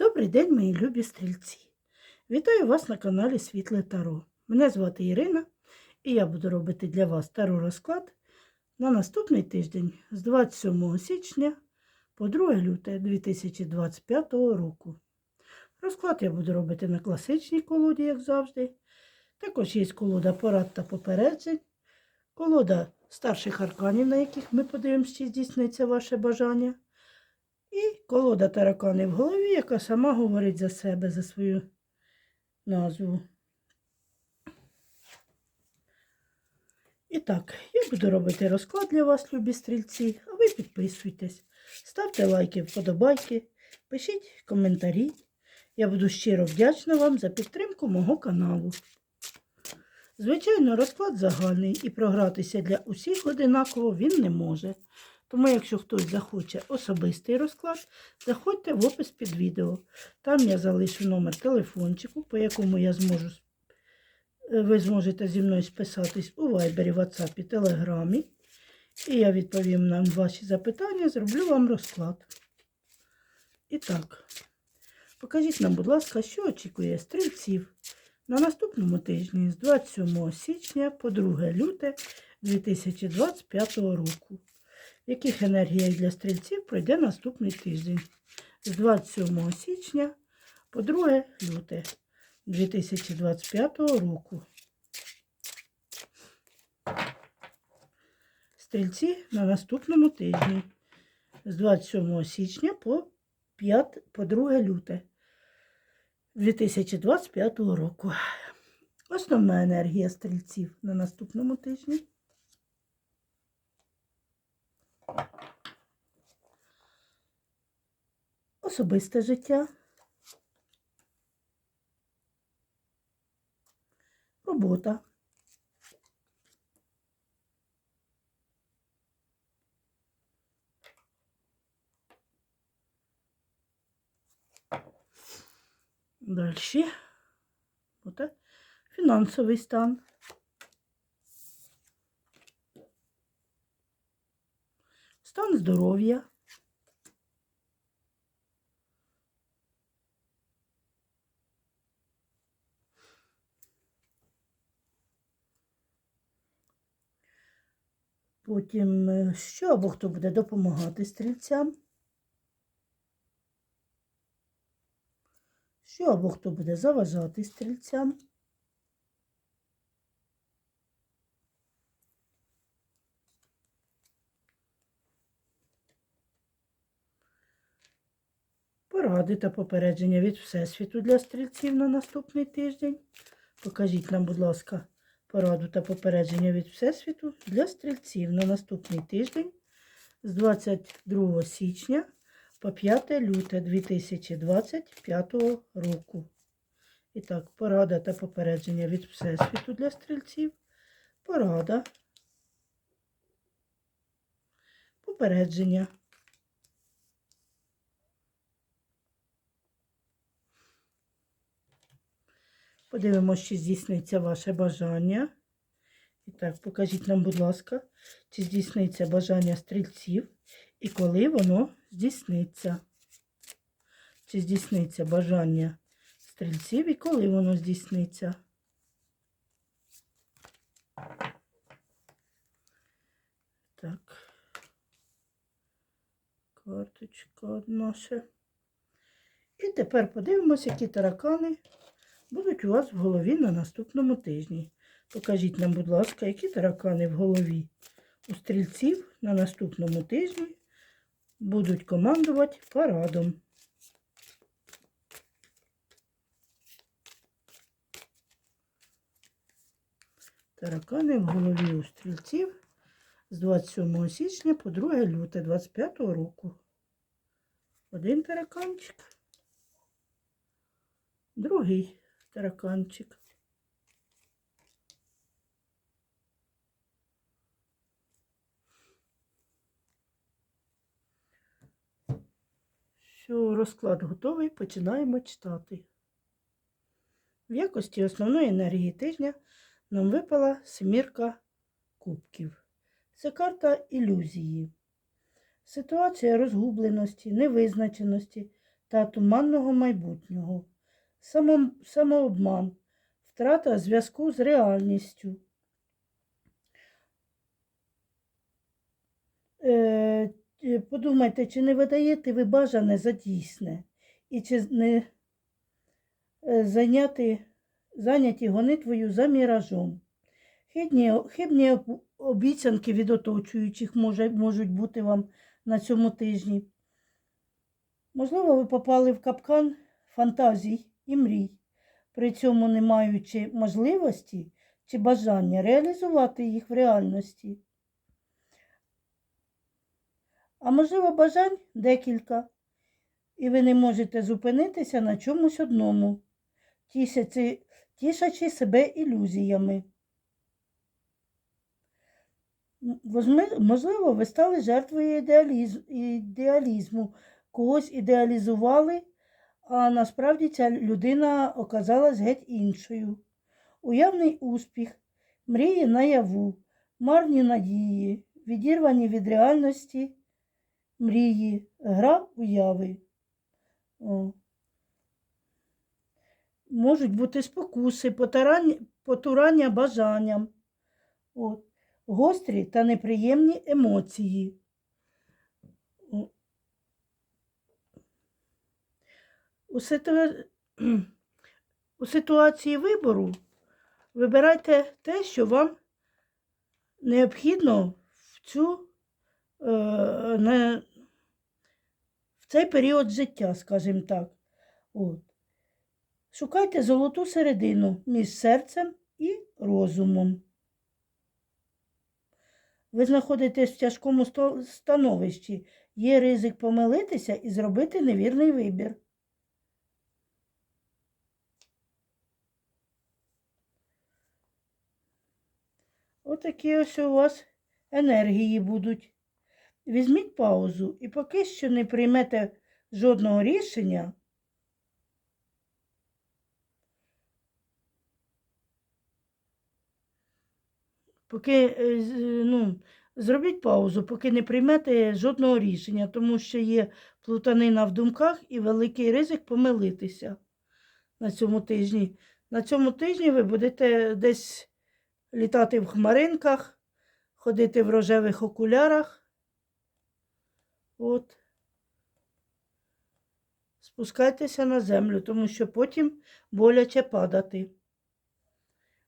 Добрий день, мої любі стрільці! Вітаю вас на каналі Світле Таро. Мене звати Ірина, і я буду робити для вас таро розклад на наступний тиждень з 27 січня по 2 лютого 2025 року. Розклад я буду робити на класичній колоді, як завжди. Також є колода порад та попереджень, колода старших арканів, на яких ми подивимося, чи здійсниться ваше бажання. І колода таракани в голові, яка сама говорить за себе, за свою назву. І так, я буду робити розклад для вас, любі стрільці, а ви підписуйтесь, ставте лайки, вподобайки, пишіть коментарі. Я буду щиро вдячна вам за підтримку мого каналу. Звичайно, розклад загальний і програтися для усіх одинаково він не може. Тому, якщо хтось захоче особистий розклад, заходьте в опис під відео. Там я залишу номер телефончику, по якому я зможу, е, ви зможете зі мною списатись у Вайбері, WhatsApp, Телеграмі. І я відповім на ваші запитання, зроблю вам розклад. І так, покажіть нам, будь ласка, що очікує стрільців на наступному тижні з 27 січня по 2 люте 2025 року яких енергіях для стрільців пройде наступний тиждень з 27 січня по 2 люте 2025 року. Стрільці на наступному тижні з 27 січня по 5, по 2 люте 2025 року. Основна енергія стрільців на наступному тижні. Особисте життя. Робота. Далі. Оте. Фінансовий стан. Стан здоров'я. Потім е, що або хто буде допомагати стрільцям? Що або хто буде заважати стрільцям? Поради та попередження від Всесвіту для стрільців на наступний тиждень. Покажіть нам, будь ласка, пораду та попередження від Всесвіту для стрільців на наступний тиждень з 22 січня по 5 люте 2025 року. І так, порада та попередження від Всесвіту для стрільців. Порада. Попередження. Подивимося, чи здійсниться ваше бажання. І так, покажіть нам, будь ласка, чи здійсниться бажання стрільців і коли воно здійсниться. Чи здійсниться бажання стрільців і коли воно здійсниться. Так. Карточка наша. І тепер подивимося, які таракани будуть у вас в голові на наступному тижні. Покажіть нам, будь ласка, які таракани в голові у стрільців на наступному тижні будуть командувати парадом. Таракани в голові у стрільців з 27 січня по 2 люте 25 року. Один тараканчик, другий тараканчик. Що розклад готовий, починаємо читати. В якості основної енергії тижня нам випала семірка кубків. Це карта ілюзії. Ситуація розгубленості, невизначеності та туманного майбутнього, Само, самообман, втрата зв'язку з реальністю. Е, е, подумайте, чи не видаєте ви бажане за дійсне, і чи не е, зайняти, зайняті гонитвою за міражом. Хибні, хибні обіцянки від оточуючих може, можуть бути вам на цьому тижні. Можливо, ви попали в капкан фантазій і мрій, при цьому не маючи можливості чи бажання реалізувати їх в реальності. А можливо, бажань декілька, і ви не можете зупинитися на чомусь одному, тішачи, себе ілюзіями. Можливо, ви стали жертвою ідеалізму, когось ідеалізували, а насправді ця людина оказалась геть іншою. Уявний успіх, мрії наяву, марні надії, відірвані від реальності мрії, гра уяви. О. Можуть бути спокуси, потурання бажанням. От. Гострі та неприємні емоції. О. У, ситуа... У ситуації вибору вибирайте те, що вам необхідно в цю е, на, в цей період життя, скажімо так. От. Шукайте золоту середину між серцем і розумом. Ви знаходитесь в тяжкому становищі. Є ризик помилитися і зробити невірний вибір. Отакі ось у вас енергії будуть. Візьміть паузу і поки що не приймете жодного рішення. Поки е, ну, зробіть паузу, поки не приймете жодного рішення, тому що є плутанина в думках і великий ризик помилитися на цьому тижні. На цьому тижні ви будете десь літати в хмаринках, ходити в рожевих окулярах. От. Спускайтеся на землю, тому що потім боляче падати.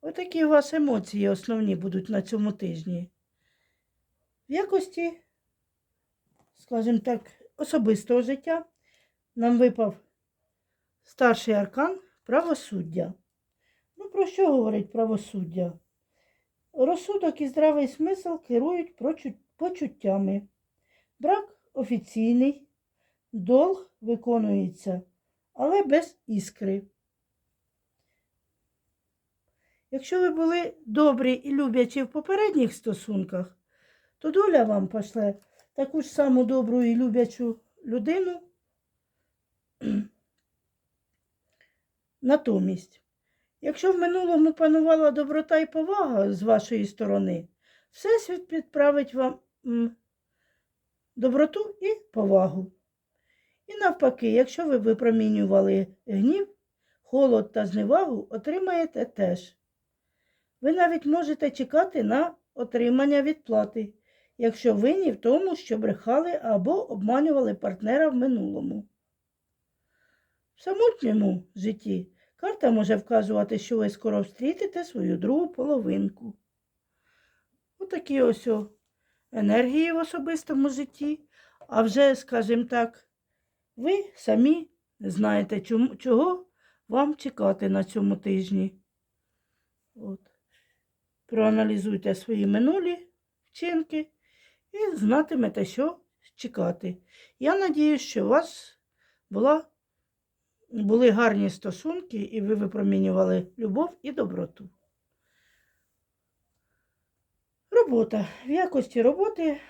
Отакі у вас емоції основні будуть на цьому тижні. В якості, скажімо так, особистого життя нам випав старший аркан правосуддя. Ну, про що говорить правосуддя? Розсудок і здравий смисл керують почуттями. Брак офіційний, долг виконується, але без іскри. Якщо ви були добрі і люблячі в попередніх стосунках, то доля вам пошле таку ж саму добру і люблячу людину. Натомість, якщо в минулому панувала доброта і повага з вашої сторони, Всесвіт підправить вам доброту і повагу. І навпаки, якщо ви випромінювали гнів, холод та зневагу, отримаєте теж. Ви навіть можете чекати на отримання відплати, якщо винні в тому, що брехали або обманювали партнера в минулому. В самотньому житті карта може вказувати, що ви скоро встрітите свою другу половинку. Отакі ось енергії в особистому житті. А вже, скажімо так, ви самі знаєте, чого вам чекати на цьому тижні. От. Проаналізуйте свої минулі вчинки і знатимете, що чекати. Я надіюсь, що у вас була, були гарні стосунки і ви випромінювали любов і доброту. Робота. В якості роботи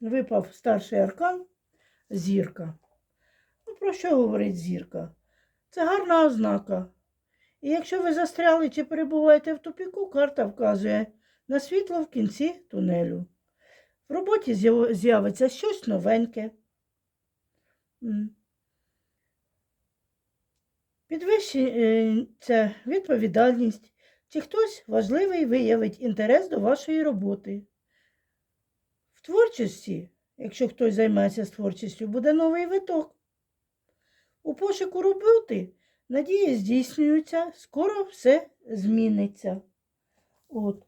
випав старший аркан зірка. Ну, про що говорить зірка? Це гарна ознака. І якщо ви застряли чи перебуваєте в тупіку, карта вказує на світло в кінці тунелю. В роботі з'явиться щось новеньке. Підвищиться відповідальність, чи хтось важливий виявить інтерес до вашої роботи. В творчості, якщо хтось займається творчістю, буде новий виток. У пошуку роботи надії здійснюються, скоро все зміниться. От.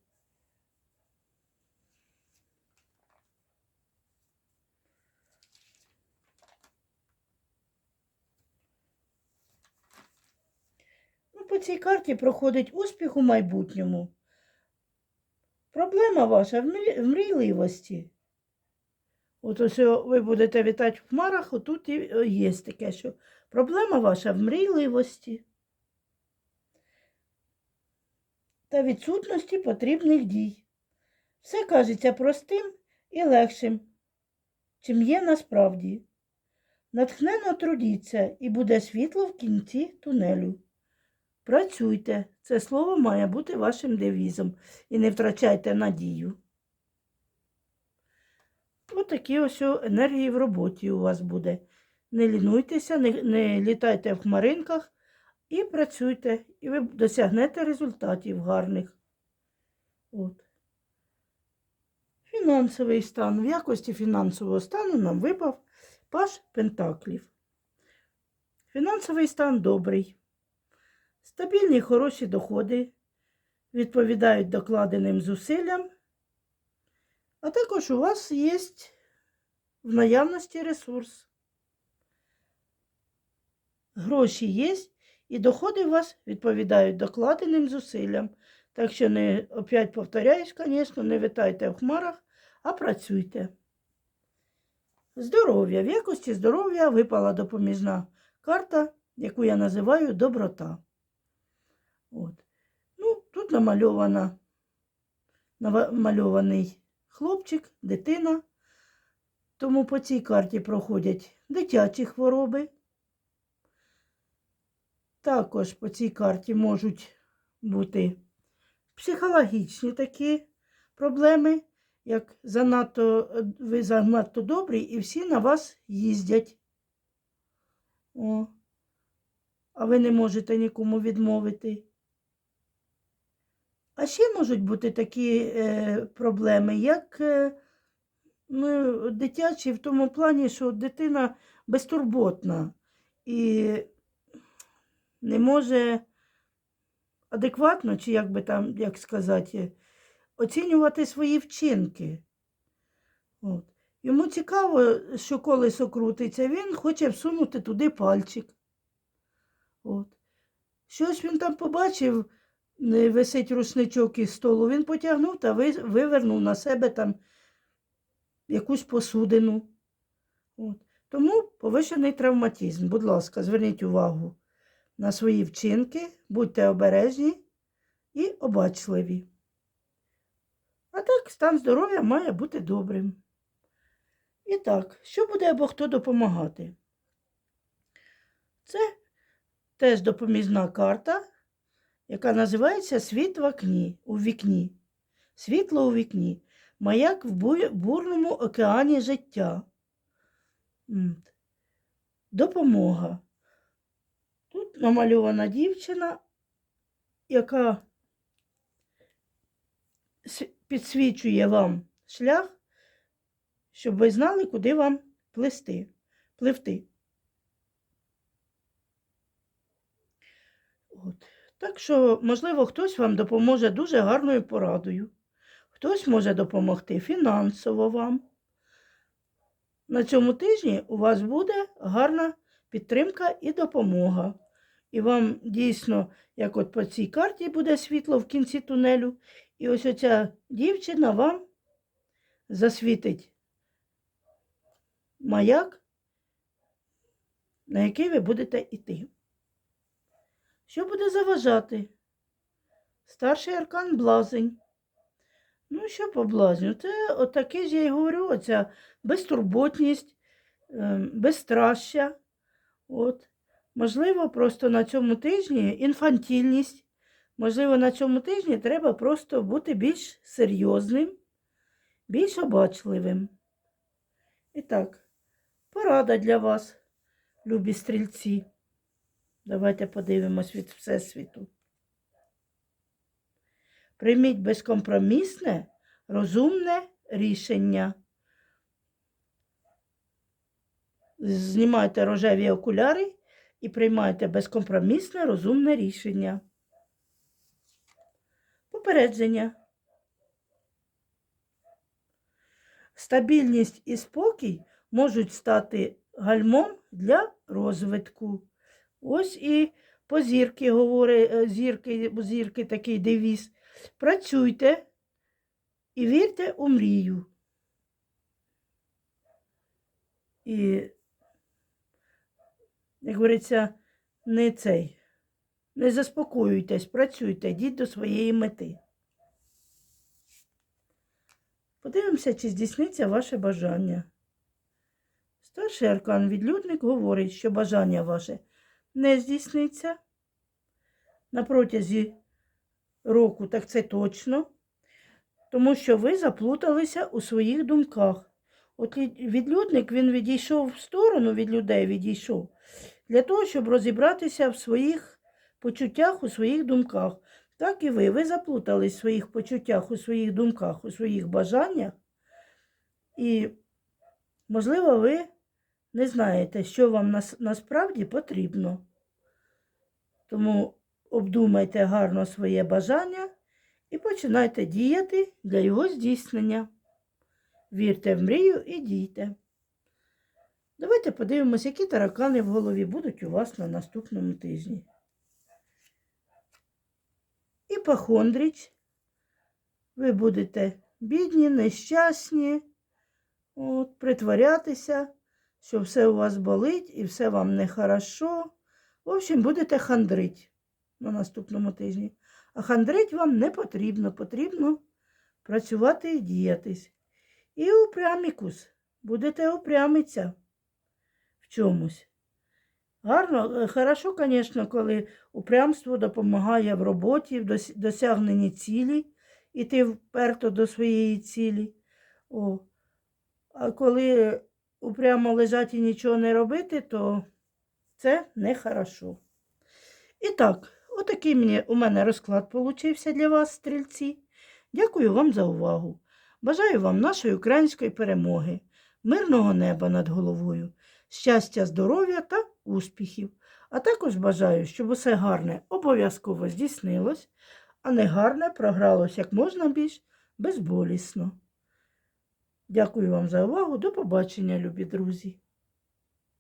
По цій карті проходить успіх у майбутньому. Проблема ваша в мрійливості. От ось ви будете вітати в хмарах, отут і е, є таке, що проблема ваша в мрійливості та відсутності потрібних дій. Все кажеться простим і легшим, чим є насправді. Натхненно трудіться і буде світло в кінці тунелю. Працюйте, це слово має бути вашим девізом і не втрачайте надію. Ось такі ось енергії в роботі у вас буде. Не лінуйтеся, не, не літайте в хмаринках і працюйте, і ви досягнете результатів гарних. От. Фінансовий стан. В якості фінансового стану нам випав паш Пентаклів. Фінансовий стан добрий. Стабільні хороші доходи відповідають докладеним зусиллям, а також у вас є в наявності ресурс. Гроші є, і доходи у вас відповідають докладеним зусиллям. Так що не опять повторяюсь, звісно, не витайте в хмарах, а працюйте. Здоров'я. В якості здоров'я випала допоміжна карта, яку я називаю доброта. От. Ну, тут намальована, намальований хлопчик, дитина. Тому по цій карті проходять дитячі хвороби. Також по цій карті можуть бути психологічні такі проблеми, як занадто, ви занадто добрі і всі на вас їздять. О. А ви не можете нікому відмовити. А ще можуть бути такі е, проблеми, як е, ну, дитячі в тому плані, що дитина безтурботна і не може адекватно, чи як би там, як сказати, оцінювати свої вчинки. От. Йому цікаво, що колесо крутиться, він хоче всунути туди пальчик. От. Щось він там побачив, висить рушничок із столу, він потягнув та вивернув на себе там якусь посудину. От. Тому повишений травматизм. Будь ласка, зверніть увагу на свої вчинки, будьте обережні і обачливі. А так, стан здоров'я має бути добрим. І так, що буде або хто допомагати? Це теж допоміжна карта, яка називається Світ в окні, у вікні. Світло у вікні. Маяк в бурному океані життя. Допомога. Тут намальована дівчина, яка підсвічує вам шлях, щоб ви знали, куди вам плисти, пливти. От. Так що, можливо, хтось вам допоможе дуже гарною порадою. Хтось може допомогти фінансово вам. На цьому тижні у вас буде гарна підтримка і допомога. І вам дійсно, як от по цій карті буде світло в кінці тунелю, і ось оця дівчина вам засвітить маяк, на який ви будете йти. Що буде заважати? Старший аркан блазень. Ну, що по блазню? Це отаке ж я й говорю, оця безтурботність, ем, безстраща. От. Можливо, просто на цьому тижні інфантільність. Можливо, на цьому тижні треба просто бути більш серйозним, більш обачливим. І так, порада для вас, любі стрільці. Давайте подивимось від Всесвіту. Прийміть безкомпромісне, розумне рішення. Знімайте рожеві окуляри і приймайте безкомпромісне, розумне рішення. Попередження. Стабільність і спокій можуть стати гальмом для розвитку. Ось і по зірки говорить е, зірки, зірки такий девіз. Працюйте і вірте у мрію. І, як говориться, не цей. Не заспокоюйтесь, працюйте, йдіть до своєї мети. Подивимося, чи здійсниться ваше бажання. Старший аркан відлюдник говорить, що бажання ваше не здійсниться на протязі року, так це точно, тому що ви заплуталися у своїх думках. От відлюдник він відійшов в сторону від людей, відійшов для того, щоб розібратися в своїх почуттях, у своїх думках. Так і ви. Ви заплутались в своїх почуттях, у своїх думках, у своїх бажаннях. І, можливо, ви не знаєте, що вам нас, насправді потрібно. Тому обдумайте гарно своє бажання і починайте діяти для його здійснення. Вірте в мрію і дійте. Давайте подивимося, які таракани в голові будуть у вас на наступному тижні. Іпохондріч. Ви будете бідні, нещасні, от, притворятися, що все у вас болить і все вам нехорошо. В общем, будете хандрить на наступному тижні. А хандрить вам не потрібно, потрібно працювати і діятись. І упрямікус. Будете упрямитися в чомусь. Гарно, е, хорошо, звісно, коли упрямство допомагає в роботі, в досягненні цілі, іти вперто до своєї цілі. О. А коли упрямо лежати і нічого не робити, то це не хорошо. І так, отакий мені, у мене розклад получився для вас, стрільці. Дякую вам за увагу. Бажаю вам нашої української перемоги, мирного неба над головою, щастя, здоров'я та успіхів. А також бажаю, щоб усе гарне обов'язково здійснилось, а не гарне програлось як можна більш безболісно. Дякую вам за увагу. До побачення, любі друзі!